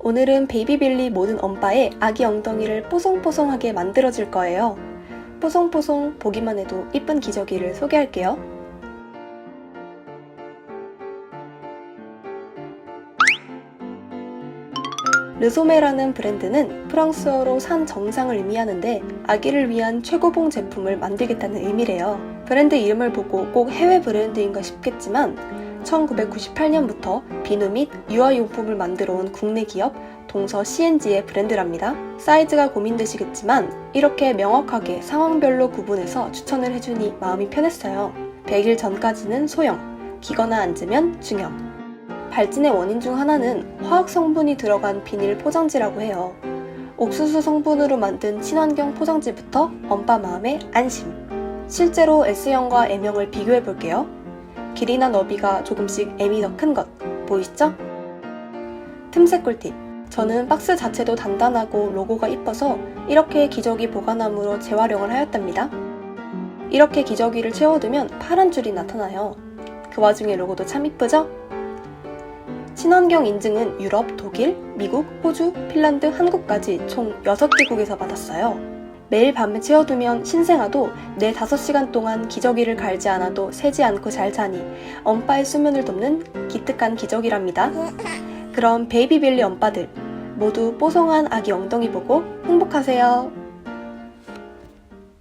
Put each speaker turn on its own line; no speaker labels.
오늘은 베이비빌리 모든 엄빠의 아기 엉덩이를 뽀송뽀송하게 만들어줄 거예요. 뽀송뽀송 보기만 해도 이쁜 기저귀를 소개할게요. 르소메라는 브랜드는 프랑스어로 산 정상을 의미하는데 아기를 위한 최고봉 제품을 만들겠다는 의미래요. 브랜드 이름을 보고 꼭 해외 브랜드인가 싶겠지만 1998년부터 비누 및 유아용품을 만들어 온 국내 기업 동서 CNG의 브랜드랍니다. 사이즈가 고민되시겠지만 이렇게 명확하게 상황별로 구분해서 추천을 해주니 마음이 편했어요. 100일 전까지는 소형, 기거나 앉으면 중형. 발진의 원인 중 하나는 화학 성분이 들어간 비닐 포장지라고 해요. 옥수수 성분으로 만든 친환경 포장지부터 엄빠 마음에 안심. 실제로 S형과 M형을 비교해 볼게요. 길이나 너비가 조금씩 M이 더 큰 것 보이시죠? 틈새 꿀팁. 저는 박스 자체도 단단하고 로고가 이뻐서 이렇게 기저귀 보관함으로 재활용을 하였답니다. 이렇게 기저귀를 채워두면 파란 줄이 나타나요. 그 와중에 로고도 참 이쁘죠? 친환경 인증은 유럽, 독일, 미국, 호주, 핀란드, 한국까지 총 6개국에서 받았어요. 매일 밤에 채워두면 신생아도 4, 5시간 동안 기저귀를 갈지 않아도 새지 않고 잘 자니 엄빠의 수면을 돕는 기특한 기저귀랍니다. 그럼 베이비빌리 엄빠들 모두 뽀송한 아기 엉덩이 보고 행복하세요.